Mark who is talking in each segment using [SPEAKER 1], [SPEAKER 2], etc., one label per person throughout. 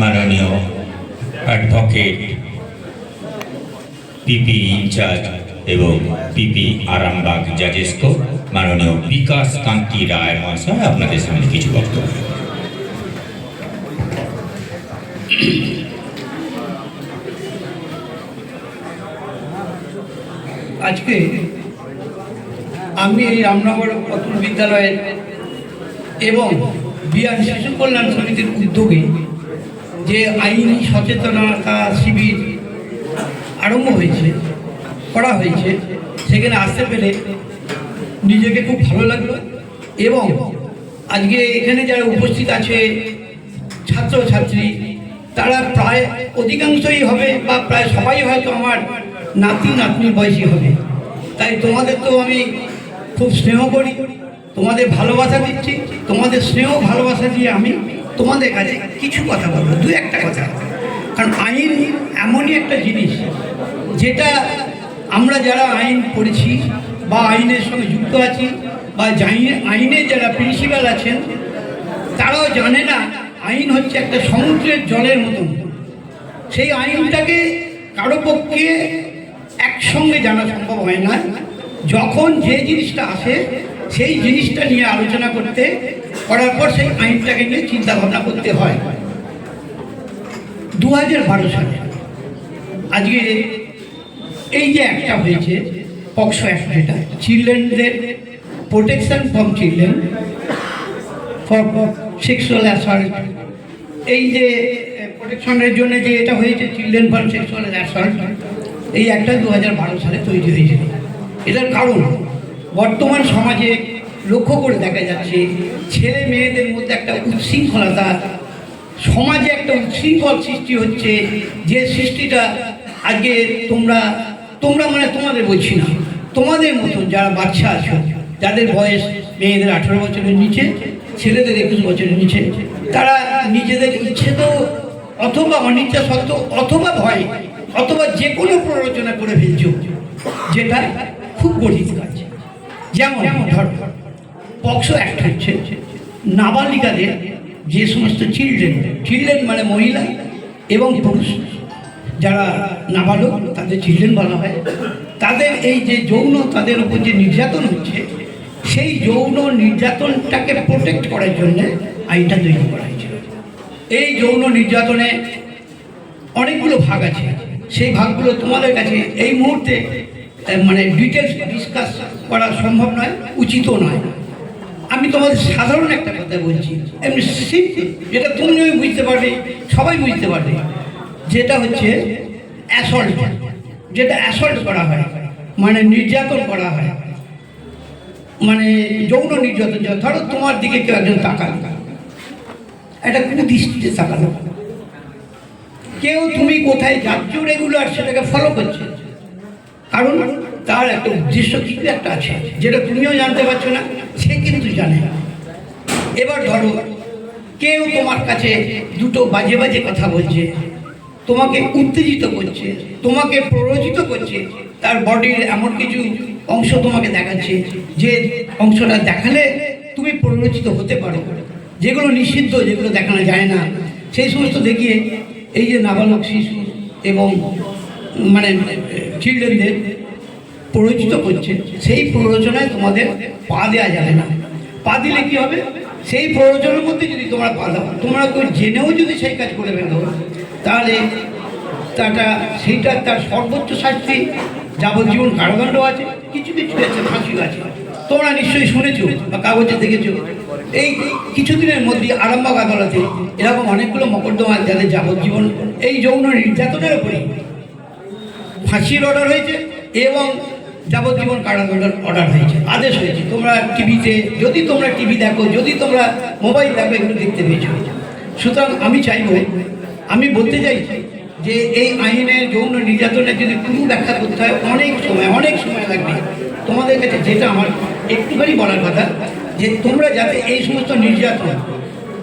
[SPEAKER 1] মাননীয় অ্যাডভোকেট পিপি ইনচার্জ এবং পিপি আরামবাগ জাজেসকো মাননীয় বিকাশ কান্তি রায় মহাশয়, আপনাদের সামনে কিছু বক্তব্য।
[SPEAKER 2] আজকে আমি এই রামনগর অতুল বিদ্যালয়ের এবং বিহার শিশু কল্যাণ সমিতির উদ্যোগে যে আইনি সচেতনতা শিবির আরম্ভ হয়েছে, করা হয়েছে, সেখানে আসতে পেরে নিজেকে খুব ভালো লাগল এবং আজকে এখানে যারা উপস্থিত আছে ছাত্র ছাত্রী তারা প্রায় অধিকাংশই হবে বা প্রায় সবাই হয়তো আমার নাতি নাতনির বয়সী হবে। তাই তোমাদের তো আমি খুব স্নেহ করি। তোমাদের ভালোবাসা দিচ্ছি, তোমাদের স্নেহ, ভালোবাসা দিয়ে আমি তোমাদের কাছে কিছু কথা বলব, দু একটা কথা। কারণ আইন এমনই একটা জিনিস, যেটা আমরা যারা আইন পড়েছি বা আইনের সঙ্গে যুক্ত আছি বা আইনের যারা প্রিন্সিপাল আছেন, তারাও জানে না আইন হচ্ছে একটা সমুদ্রের জলের মতন। সেই আইনটাকে কারও পক্ষে একসঙ্গে জানা সম্ভব হয় না। যখন যে জিনিসটা আসে সেই জিনিসটা নিয়ে আলোচনা করতে, করার পর সেই আইনটাকে নিয়ে চিন্তা ভাবনা করতে হয়। দু হাজার বারো সালে আজকে এই যে একটা হয়েছে, পক্সো অ্যাক্ট যেটা, চিলড্রেনদের protection from children, for sexual assault. এই যে, প্রোটেকশনের জন্য যে এটা হয়েছে, চিলড্রেন ফর সেক্সুয়াল অ্যাসল্ট, এই একটা দু সালে তৈরি হয়েছিল। এটার কারণ বর্তমান সমাজে লক্ষ্য করে দেখা যাচ্ছে, ছেলে মেয়েদের মধ্যে একটা উচ্ছৃঙ্খলতা সমাজে একটা উচ্ছৃঙ্খল সৃষ্টি হচ্ছে, যে সৃষ্টিটা আজকে তোমরা তোমরা মানে তোমাদের বলছি না, তোমাদের মতো যারা বাচ্চা আছো, যাদের বয়স মেয়েদের আঠেরো বছরের নিচে, ছেলেদের একুশ বছরের নিচে, তারা নিজেদের ইচ্ছে তো অথবা অনিচ্ছা সত্ত্বেও অথবা ভয় অথবা যে কোনো প্ররোচনা করে ফেলছো, যেটা খুব গঠিত কাজ। যেমন ধর পক্সো অ্যাক্ট হচ্ছে, নাবালিকাদের যে সমস্ত চিলড্রেন চিলড্রেন মানে মহিলা এবং পুরুষ, যারা নাবালক, তাদের চিলড্রেন বলা হয়, তাদের এই যে যৌন তাদের উপর যে নির্যাতন হচ্ছে, সেই যৌন নির্যাতনটাকে প্রোটেক্ট করার জন্য আইনটা তৈরি করা হয়েছিল। এই যৌন নির্যাতনে অনেকগুলো ভাগ আছে, সেই ভাগগুলো তোমাদের কাছে এই মুহূর্তে মানে ডিটেলস ডিসকাস করা সম্ভব নয়, উচিতও নয়। আমি তোমাদের সাধারণ একটা কথা বলছি। এমনি সিম্পল যেটা তুমিও বুঝতে পারবে, সবাই বুঝতে পারবে। যেটা হচ্ছে অ্যাসল্ট যেটা অ্যাসল্ট করা হয় মানে নির্যাতন করা হয়। মানে যৌন নির্যাতন ধরো তোমার দিকে কেউ একজন তাকালো। একটা দৃষ্টিতে তাকালো। কেউ তুমি কোথায় যাচ্ছ রেগুলার সেটাকে ফলো করছে। কারণ তার একটা উদ্দেশ্য কিছু একটা আছে, যেটা তুমিও জানতে পারছ না, সে কিন্তু জানে এবার ধরো, কেউ তোমার কাছে দুটো বাজে বাজে কথা বলছে, তোমাকে উত্তেজিত করছে, তোমাকে প্ররোচিত করছে, তার বডির এমন কিছু অংশ তোমাকে দেখাচ্ছে, যে অংশটা দেখালে তুমি প্ররোচিত হতে পারো। যেগুলো নিষিদ্ধ, যেগুলো দেখানো যায় না, সেই সমস্ত দেখিয়ে এই যে নাবালক শিশু এবং মানে চিলড্রেনদের প্ররোচিত করছে, সেই প্ররোচনায় তোমাদের পা দেওয়া যাবে না। পা দিলে কি হবে? সেই প্ররোচনার মধ্যে যদি তোমরা পা দাও, তোমরা কেউ জেনেও যদি সেই কাজ করে ফেলো তাহলে তাটা, সেইটা তার সর্বোচ্চ শাস্তি। যাবজ্জীবন কারাদণ্ড আছে, কিছু কিছু আছে ফাঁসিও আছে। তোমরা নিশ্চয়ই শুনেছো বা কাগজে দেখেছ। এই কিছুদিনের মধ্যে আরামবাগ আদালতে এরকম অনেকগুলো মকদ্দমা যাদের যাবজ্জীবন, এই যৌন নির্যাতনের উপরে ফাঁসির অর্ডার হয়েছে এবং যাবজ্জীবন কারাদণ্ডের অর্ডার হয়েছে। আদেশ হয়েছে। তোমরা টিভিতে যদি তোমরা টিভি দেখো, যদি তোমরা মোবাইল দেখো, এগুলো দেখতে পেয়েছ। সুতরাং আমি চাইব, আমি বলতে চাইছি যে এই আইনে যৌন নির্যাতনের যদি কোনো ব্যাখ্যা করতে হয়, অনেক সময় অনেক সময় লাগবে। তোমাদের কাছে যেটা আমার একটুখানি বলার কথা, যে তোমরা যাতে এই সমস্ত নির্যাতন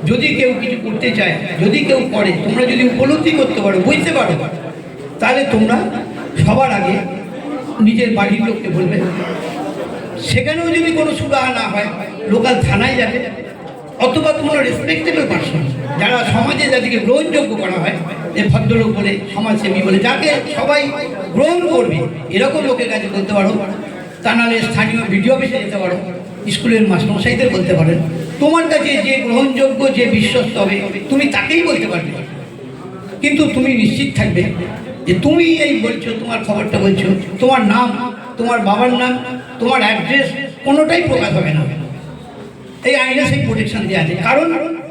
[SPEAKER 2] যদি কেউ কিছু করতে চায়, যদি কেউ করে, তোমরা যদি উপলব্ধি করতে পারো, বুঝতে পারো, তাহলে তোমরা সবার আগে নিজের বাড়ির লোককে বলবে, সেখানেও যদি কোনো সুরাহা না হয়, লোকাল থানায় যাবে, অথবা কোনো রেসপেক্টেবল পার্সন যারা সমাজে যাদেরকে গ্রহণযোগ্য করা হয়, যে ভদ্রলোক বলে, সমাজসেবী বলে, যাকে সবাই গ্রহণ করবে, এরকম লোকের কাছে বলতে পারো, তা নাহলে স্থানীয় ভিডিও অফিসে যেতে পারো, স্কুলের মাস্টারমশাইদের বলতে পারেন, তোমার কাছে যে গ্রহণযোগ্য, যে বিশ্বস্ত হবে, তুমি তাকেই বলতে পারবে। কিন্তু তুমি নিশ্চিত থাকবে যে তুমি এই বলছো, তোমার খবরটা বলছো, তোমার নাম, তোমার বাবার নাম, তোমার অ্যাড্রেস কোনোটাই প্রকাশ হবে না। এই আইনে সেই প্রোটেকশন দেওয়া আছে। কারণ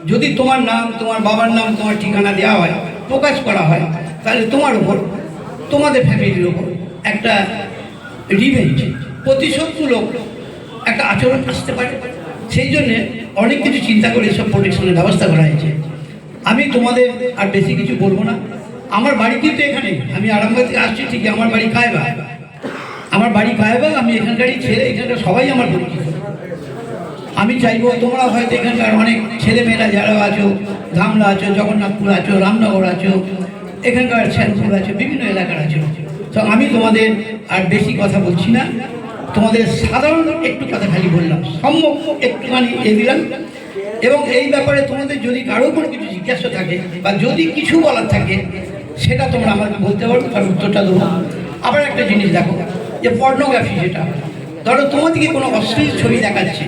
[SPEAKER 2] যদি তোমার নাম, তোমার বাবার নাম, তোমার ঠিকানা দেওয়া হয়, প্রকাশ করা হয়, তাহলে তোমার উপর, তোমাদের ফ্যামিলির উপর একটা রিভেঞ্জ প্রতিশোধমূলক একটা আচরণ আসতে পারে। সেই জন্যে অনেক কিছু চিন্তা করে এসব প্রোটেকশনের ব্যবস্থা করা হয়েছে। আমি তোমাদের আর বেশি কিছু বলব না। আমার বাড়ি কিন্তু এখানে। আমি আরামবাগ থেকে আসছি, ঠিকই। আমার বাড়ি কায়বা। আমার বাড়ি কায়বাগ আমি এখানকারই ছেলে, এখানকার সবাই আমার পরিচিত। আমি চাইব তোমরা হয়তো এখানকার অনেক ছেলেমেয়েরা যারা আছো, ধামলা আছো, জগন্নাথপুর আছো, রামনগর আছো, এখানকার শ্যামপুর আছো, বিভিন্ন এলাকার আছো। তো আমি তোমাদের আর বেশি কথা বলছি না। তোমাদের সাধারণ একটু কথা খালি বললাম। সম্যক একটুখানি এ দিলাম। এবং এই ব্যাপারে তোমাদের যদি কারও কোনো কিছু জিজ্ঞাসা থাকে বা যদি কিছু বলার থাকে সেটা তোমরা আমাকে বলতে পারো, তার উত্তরটা দেবো। আবার একটা জিনিস দেখো, যে পর্নোগ্রাফি যেটা, ধরো তোমাদেরকে কোনো অশ্লীল ছবি দেখাচ্ছে,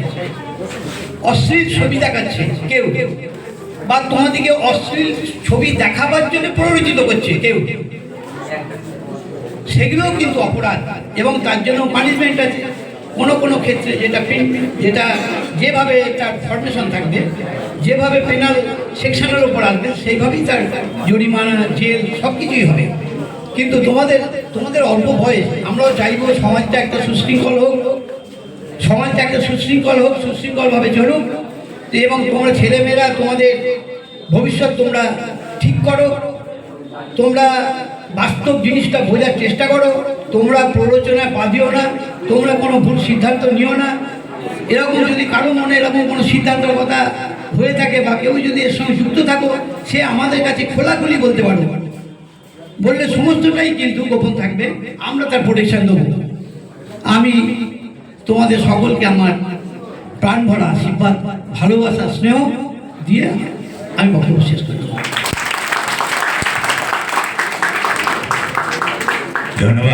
[SPEAKER 2] অশ্লীল ছবি দেখাচ্ছে কেউ, বা তোমাদেরকে অশ্লীল ছবি দেখাবার জন্য প্ররোচিত করছে কেউ, সেগুলোও কিন্তু অপরাধ, এবং তার জন্য পানিশমেন্ট আছে। কোনো কোনো ক্ষেত্রে যেটা যেটা যেভাবে তার ফর্মেশন থাকবে, যেভাবে পেনাল সেকশনের উপর আসবে, সেইভাবেই তার জরিমানা, জেল সব কিছুই হবে। কিন্তু তোমাদের তোমাদের অল্প বয়স, আমরাও চাইব সমাজটা একটা সুশৃঙ্খল হোক, সমাজটা একটা সুশৃঙ্খল হোক, সুশৃঙ্খলভাবে চলুক এবং তোমরা ছেলেমেয়েরা, তোমাদের ভবিষ্যৎ তোমরা ঠিক করো, তোমরা বাস্তব জিনিসটা বোঝার চেষ্টা করো, তোমরা প্ররোচনায় পা দিও না, তোমরা কোনো ভুল সিদ্ধান্ত নিও না। এরকম যদি কারও মনে এরকম কোনো সিদ্ধান্তের কথা হয়ে থাকে বা কেউ যদি এর সঙ্গে যুক্ত থাকো, সে আমাদের কাছে খোলাখুলি বলতে পারবে। বললে সমস্তটাই কিন্তু গোপন থাকবে। আমরা তার প্রোটেকশন দেবো। আমি তোমাদের সকলকে আমার প্রাণ ভরা আশীর্বাদ, ভালোবাসা, স্নেহ দিয়ে আমি বক্তব্য শেষ করি
[SPEAKER 1] ধন্যবাদ।